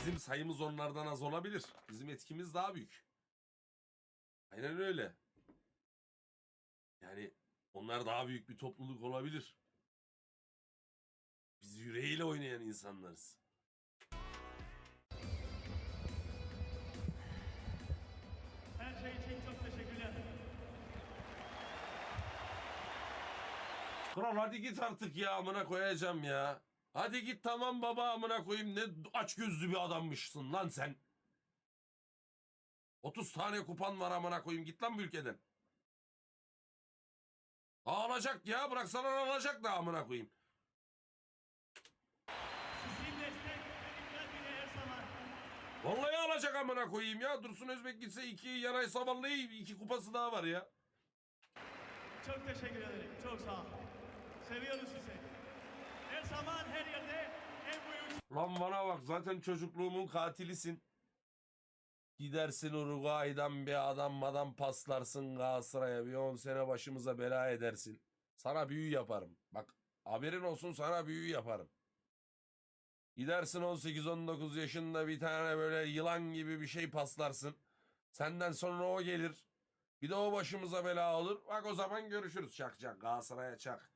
Bizim sayımız onlardan az olabilir. Bizim etkimiz daha büyük. Aynen öyle. Yani onlar daha büyük bir topluluk olabilir. Biz yüreğiyle oynayan insanlarız. Her şey için çok teşekkürler. Kral hadi git artık ya amına koyacağım ya. Hadi git tamam baba amına koyayım ne aç gözlü bir adammışsın lan sen. 30 tane kupan var amına koyayım git lan bu ülkeden. Ağlayacak ya bıraksalar ağlayacak da amına koyayım. Vallahi alacak amına koyayım ya. Dursun Özbek gitse iki yanay savallayı iki kupası daha var ya. Çok teşekkür ederim. Çok sağ ol. Seviyoruz sizi. Her zaman her yerde en büyük Lan bana bak zaten çocukluğumun katilisin. Gidersin Uruguay'dan bir adam madan paslarsın Galatasaray'a bir 10 sene başımıza bela edersin. Sana büyü yaparım. Bak haberin olsun sana büyü yaparım. Gidersin 18-19 yaşında bir tane böyle yılan gibi bir şey paslarsın. Senden sonra o gelir. Bir de o başımıza bela olur. Bak o zaman görüşürüz. Çak çak Galatasaray'a çak.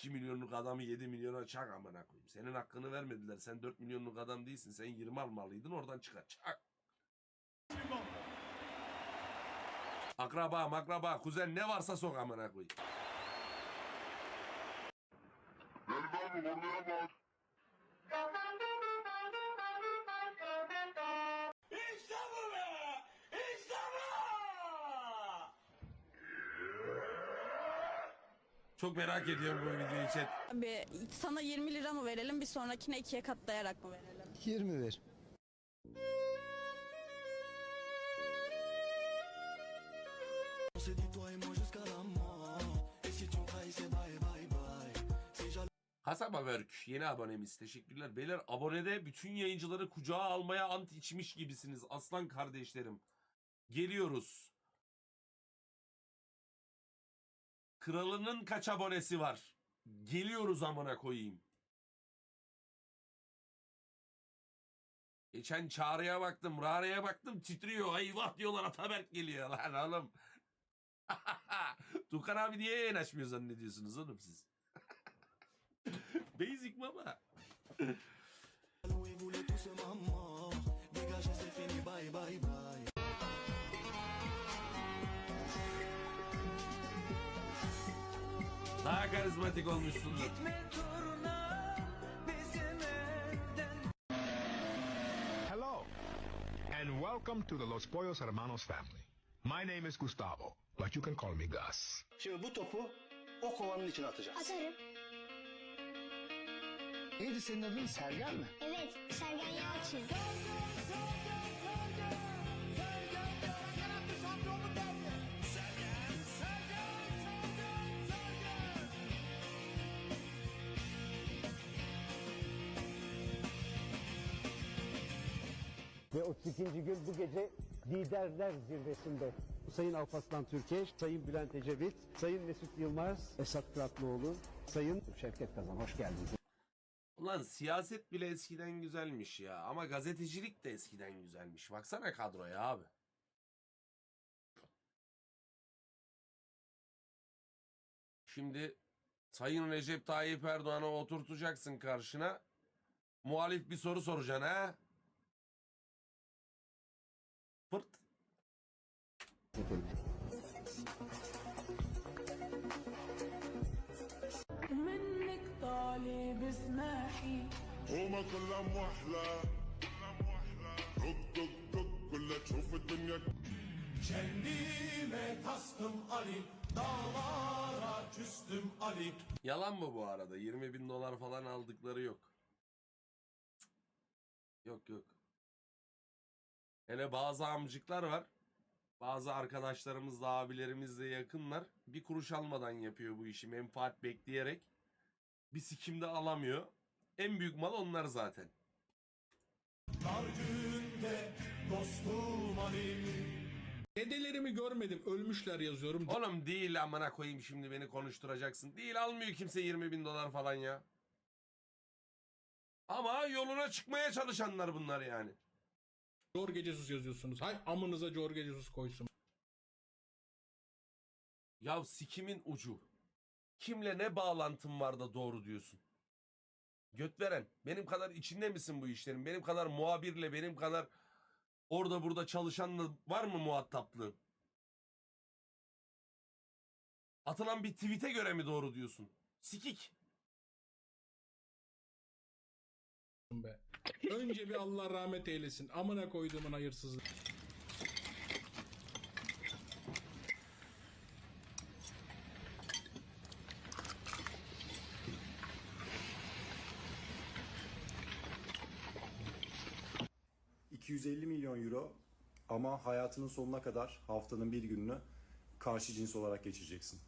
2 milyonluk adamı 7 milyona çak amına koyayım. Senin hakkını vermediler. Sen 4 milyonluk adam değilsin. Sen 20 almalıydın oradan çıkar. Çak. Akraba makraba kuzen ne varsa sok amına koyayım. Gel abi oraya bak. Çok merak ediyorum bu videoyu chat. Abi sana 20 lira mı verelim bir sonrakine ikiye katlayarak mı verelim? 20 ver. Kasaba Work yeni abonemiz. Teşekkürler. Beyler abonede bütün yayıncıları kucağa almaya ant içmiş gibisiniz. Aslan kardeşlerim. Geliyoruz. Kralının kaç abonesi var? Geliyoruz amına koyayım. Geçen çağrıya baktım, Rare'ye baktım titriyor. Eyvah diyorlar Ataberk geliyor lan oğlum. Tukan abi niye yayın açmıyor zannediyorsunuz oğlum siz? Basic baba. Daha karizmatik olmuşsundur. Hello, and welcome to the Los Pollos Hermanos family. My name is Gustavo, but you can call me Gus. Şimdi bu topu o kovanın içine atacağız. Atarım. Neydi senin adın Sergen mi? Evet, Sergen Yalçın. Ve 32. gün bu gece liderler zirvesinde. Sayın Alparslan Türkeş, Sayın Bülent Ecevit, Sayın Mesut Yılmaz, Esat Kıratlıoğlu, Sayın Şevket Kazan. Hoş geldiniz. Ulan siyaset bile eskiden güzelmiş ya. Ama gazetecilik de eskiden güzelmiş. Baksana kadroya abi. Şimdi Sayın Recep Tayyip Erdoğan'ı oturtacaksın karşına. Muhalif bir soru soracaksın ha. منك طالب اسمحي هما كلها محلى دق دق دق كلها تشوف الدنيا Kendime kastım Ali, dağlara küstüm Ali. Yalan mı bu arada? 20 bin dolar falan aldıkları yok. Cık. Yok yok. Hele bazı amcıklar var. Bazı arkadaşlarımız da abilerimiz de yakınlar. Bir kuruş almadan yapıyor bu işi menfaat bekleyerek. Bir sikim de alamıyor. En büyük mal onlar zaten. Dar günde dostum Ali. Dedelerimi görmedim ölmüşler yazıyorum. Oğlum değil amına koyayım şimdi beni konuşturacaksın. Değil almıyor kimse 20 bin dolar falan ya. Ama yoluna çıkmaya çalışanlar bunlar yani. Jorge Jesus yazıyorsunuz. Hay amınıza Jorge Jesus koysun. Ya sikimin ucu. Kimle ne bağlantın var da doğru diyorsun? Göt veren. Benim kadar içinde misin bu işlerin? Benim kadar muhabirle, benim kadar orada burada çalışanla var mı muhataplığın? Atılan bir tweet'e göre mi doğru diyorsun? Sikik. be. Önce bir Allah rahmet eylesin. Amına koyduğumun hayırsızlığı. Hı. 250 milyon euro ama hayatının sonuna kadar haftanın bir gününü karşı cins olarak geçireceksin.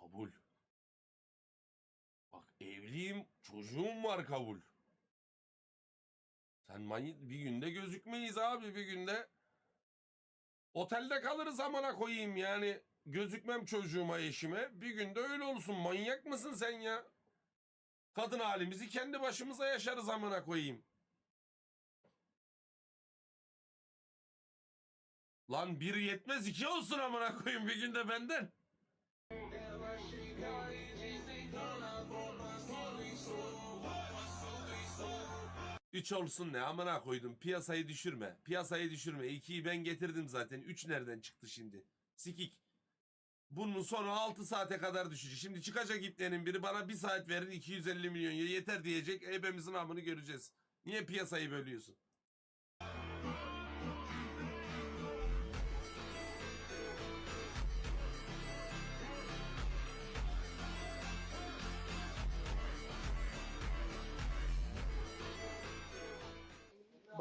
Kabul. Bak evliyim, çocuğum var kabul. Sen manyak bir günde gözükmeyiz abi bir günde. Otelde kalırız amına koyayım yani. Gözükmem çocuğuma eşime. Bir günde öyle olsun. Manyak mısın sen ya? Kadın halimizi kendi başımıza yaşarız amına koyayım. Lan bir yetmez iki olsun amına koyayım bir günde benden. Üç olsun ne amına koydum. Piyasayı düşürme. Piyasayı düşürme. İkiyi ben getirdim zaten. Üç nereden çıktı şimdi? Sikik. Bunun sonu 6 saate kadar düşecek. Şimdi çıkacak iplerin biri bana bir saat verin 250 milyon yeter diyecek. Hepimizin amını göreceğiz. Niye piyasayı bölüyorsun?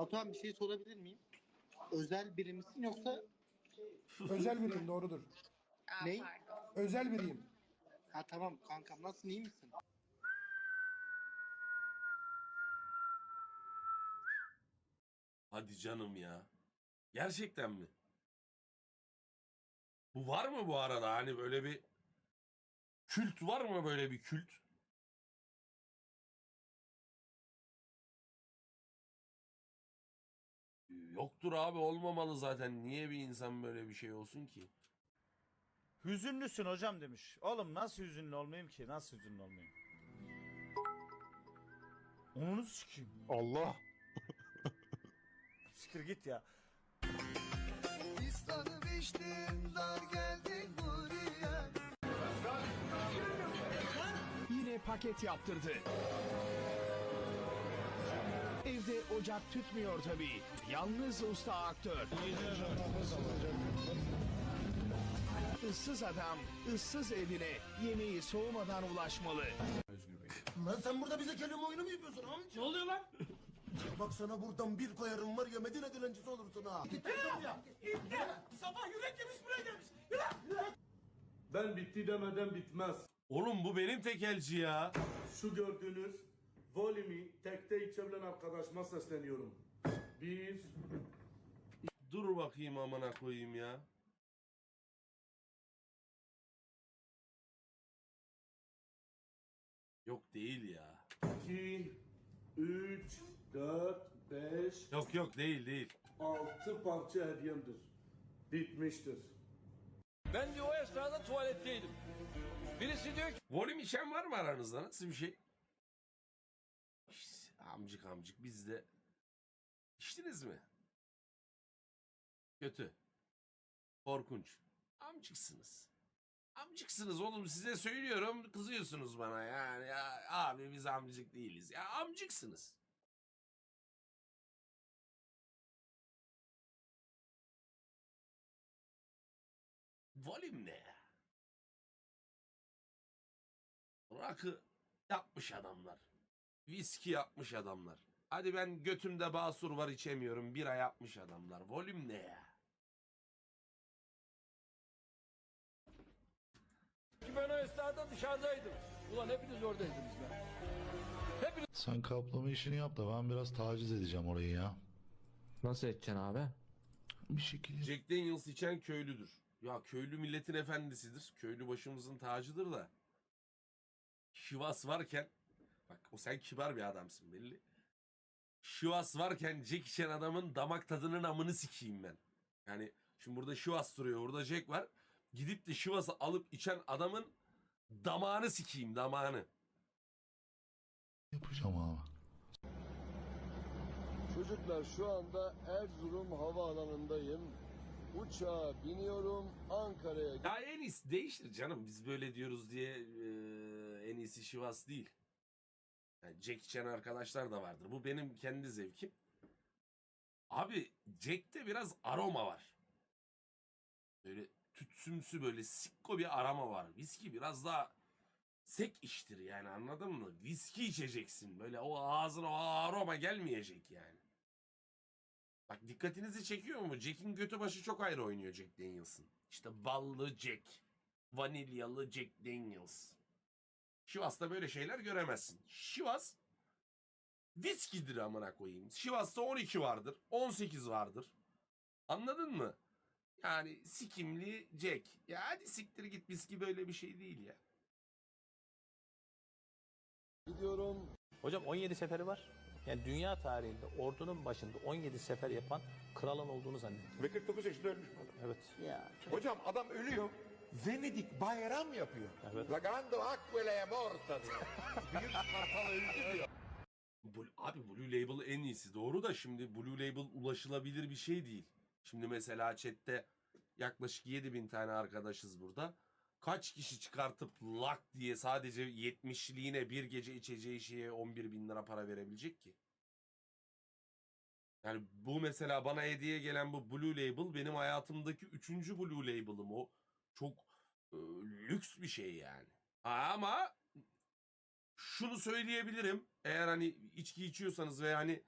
Batuhan bir şey sorabilir miyim? Özel biri misin yoksa Özel biriyim doğrudur. ne? Özel biriyim. Ha tamam kankam nasılsın iyi misin? Hadi canım ya. Gerçekten mi? Bu var mı bu arada? Hani böyle bir kült var mı böyle bir kült? Yoktur abi olmamalı zaten. Niye bir insan böyle bir şey olsun ki? Hüzünlüsün hocam demiş. Oğlum nasıl hüzünlü olmayayım ki? Nasıl hüzünlü olmayayım? Onu sikeyim. Allah. Siktir git ya. Yine paket yaptırdı. Evde ocak tütmüyor tabii. Yalnız usta aktör. Issız adam, ıssız evine yemeği soğumadan ulaşmalı. Lan sen burada bize kelime oyunu mu yapıyorsun amca? Ne oluyor lan? Bak sana buradan bir koyarım var ya Medine dilencisi olursun ha. Git buraya. Sabah yürek yemiş buraya gelmiş. Ben bitti demeden bitmez. Oğlum bu benim tekelci ya. Şu gördüğünüz volimi tekte içebilen arkadaşıma sesleniyorum. Bir, Dur bakayım amına koyayım ya. Yok değil ya. iki, üç, dört, beş, Yok yok değil değil. altı parça hediyemdir. Bitmiştir. Ben de o esnada tuvaletteydim. Birisi diyor ki Volüm içen var mı aranızda? Nasıl bir şey? Amcık amcık biz de içtiniz mi? Kötü. Korkunç. Amcıksınız. Amcıksınız oğlum size söylüyorum kızıyorsunuz bana yani ya, abi biz amcık değiliz ya amcıksınız. Volüm ne ya? Rakı yapmış adamlar. Viski yapmış adamlar. Hadi ben götümde basur var içemiyorum. Bira yapmış adamlar. Volüm ne ya? ben o esnada dışarıdaydım. Ulan hepiniz oradaydınız be. Sen kaplama işini yap da ben biraz taciz edeceğim orayı ya. Nasıl edeceksin abi? Bir şekilde. Jack Daniels içen köylüdür. Ya köylü milletin efendisidir. Köylü başımızın tacıdır da. Şivas varken Bak o sen kibar bir adamsın belli. Şivas varken Jack içen adamın damak tadının amını sikeyim ben. Yani şimdi burada Şivas duruyor burada Jack var. Gidip de Şivas'ı alıp içen adamın damağını sikeyim damağını. Yapacağım ama. Çocuklar şu anda Erzurum havaalanındayım. Uçağa biniyorum Ankara'ya Ya en iyisi değiştir canım. Biz böyle diyoruz diye eee, en iyisi Şivas değil. Yani Jack içen arkadaşlar da vardır. Bu benim kendi zevkim. Abi Jack'te biraz aroma var. Böyle tütsümsü böyle sikko bir aroma var. Viski biraz daha sek iştir yani anladın mı? Viski içeceksin. Böyle o ağzına o aroma gelmeyecek yani. Bak dikkatinizi çekiyor mu? Jack'in götü başı çok ayrı oynuyor Jack Daniels'ın. İşte ballı Jack. Vanilyalı Jack Daniels. Şivas'ta böyle şeyler göremezsin. Şivas viskidir amına koyayım. Şivas'ta 12 vardır. 18 vardır. Anladın mı? Yani sikimli Jack. Ya hadi siktir git viski böyle bir şey değil ya. gidiyorum. Hocam 17 seferi var. Yani dünya tarihinde ordunun başında 17 sefer yapan kralın olduğunu zannediyorum. Ve 49 yaşında ölmüş bu adam. Evet. Ya Hocam adam ölüyor. Venedik bayram yapıyor. Evet. La grande aquila è morta diyor. Büyük kartal öldü diyor. Abi Blue Label en iyisi doğru da şimdi Blue Label ulaşılabilir bir şey değil. Şimdi mesela chatte yaklaşık 7000 tane arkadaşız burada. Kaç kişi çıkartıp lak diye sadece 70'liğine bir gece içeceği şeye 11 bin lira para verebilecek ki? Yani bu mesela bana hediye gelen bu Blue Label benim hayatımdaki üçüncü Blue Label'ım. O çok e, lüks bir şey yani. Ama şunu söyleyebilirim. Eğer hani içki içiyorsanız ve hani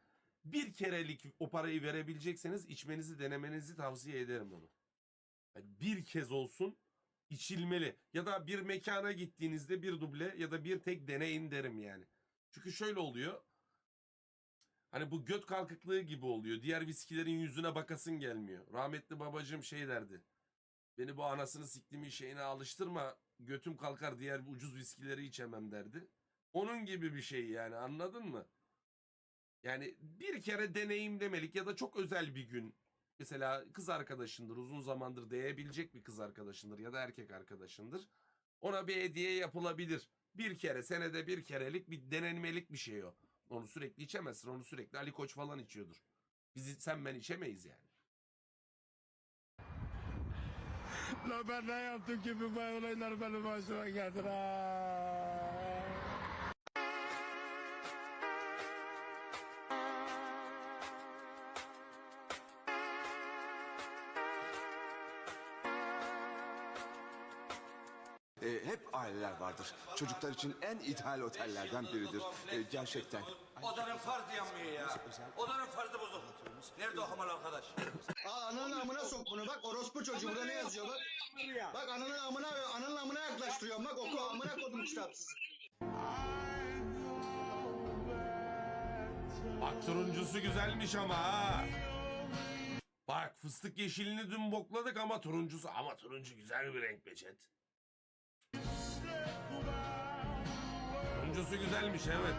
bir kerelik o parayı verebilecekseniz içmenizi denemenizi tavsiye ederim onu. Yani bir kez olsun içilmeli. Ya da bir mekana gittiğinizde bir duble ya da bir tek deneyin derim yani. Çünkü şöyle oluyor. Hani bu göt kalkıklığı gibi oluyor. Diğer viskilerin yüzüne bakasın gelmiyor. Rahmetli babacığım şey derdi. Beni bu anasını siktiğimin şeyine alıştırma. Götüm kalkar diğer ucuz viskileri içemem derdi. Onun gibi bir şey yani anladın mı? Yani bir kere deneyimlemelik ya da çok özel bir gün. Mesela kız arkadaşındır, uzun zamandır değebilecek bir kız arkadaşındır ya da erkek arkadaşındır. Ona bir hediye yapılabilir. Bir kere, senede bir kerelik bir denenmelik bir şey o. Onu sürekli içemezsin. Onu sürekli Ali Koç falan içiyordur. Biz sen ben içemeyiz yani. La ben ne yaptım ki bu olaylar benim başıma geldi ha. E, hep aileler vardır. Çocuklar için en ideal otellerden biridir. E, gerçekten. Odanın farzı yanmıyor ya. Odanın farzı bozuk. Nerede o hamal arkadaş? Aa ananın amına sok bunu bak orospu çocuğu burada ne yazıyor bak. Bak ananın amına ananın amına yaklaştırıyorum bak oku amına kodum kitapsız. Bak turuncusu güzelmiş ama ha. Bak fıstık yeşilini dün bokladık ama turuncusu ama turuncu güzel bir renk be chat. Turuncusu güzelmiş evet.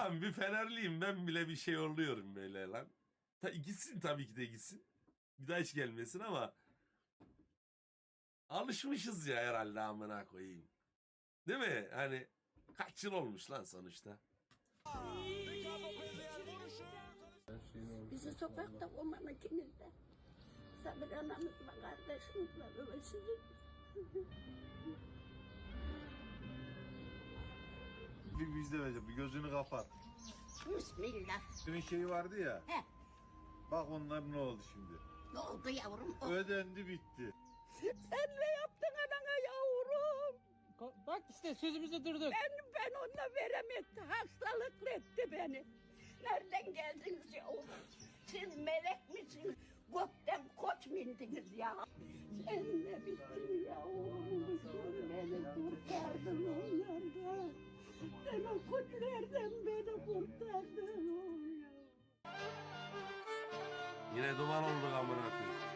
Ulan bir Fenerliyim ben bile bir şey oluyorum böyle lan. Ta, gitsin tabii ki de gitsin. Bir daha hiç gelmesin ama alışmışız ya herhalde amına koyayım. Değil mi? Hani kaç yıl olmuş lan sonuçta. Bizi sokakta bulman ikiniz de. Sabır anamız var, kardeşimiz var. Öyle Bir müjde vereceğim. Bir gözünü kapat. Bismillah. Senin şeyi vardı ya. He. Bak onlar ne oldu şimdi. Ne oldu yavrum? Ödendi bitti. Sen ne yaptın anana yavrum? Bak işte sözümüzde durduk. Ben, ben ona veremedim. Hastalıklı etti beni. Nereden geldiniz ya oğlum? Siz melek misiniz? Gökten koç mu indiniz ya? Sen ne bittin ya oğlum? Beni kurtardın onlardan. Sen o koçlardan beni kurtardın. Yine duman olduk amına koyayım.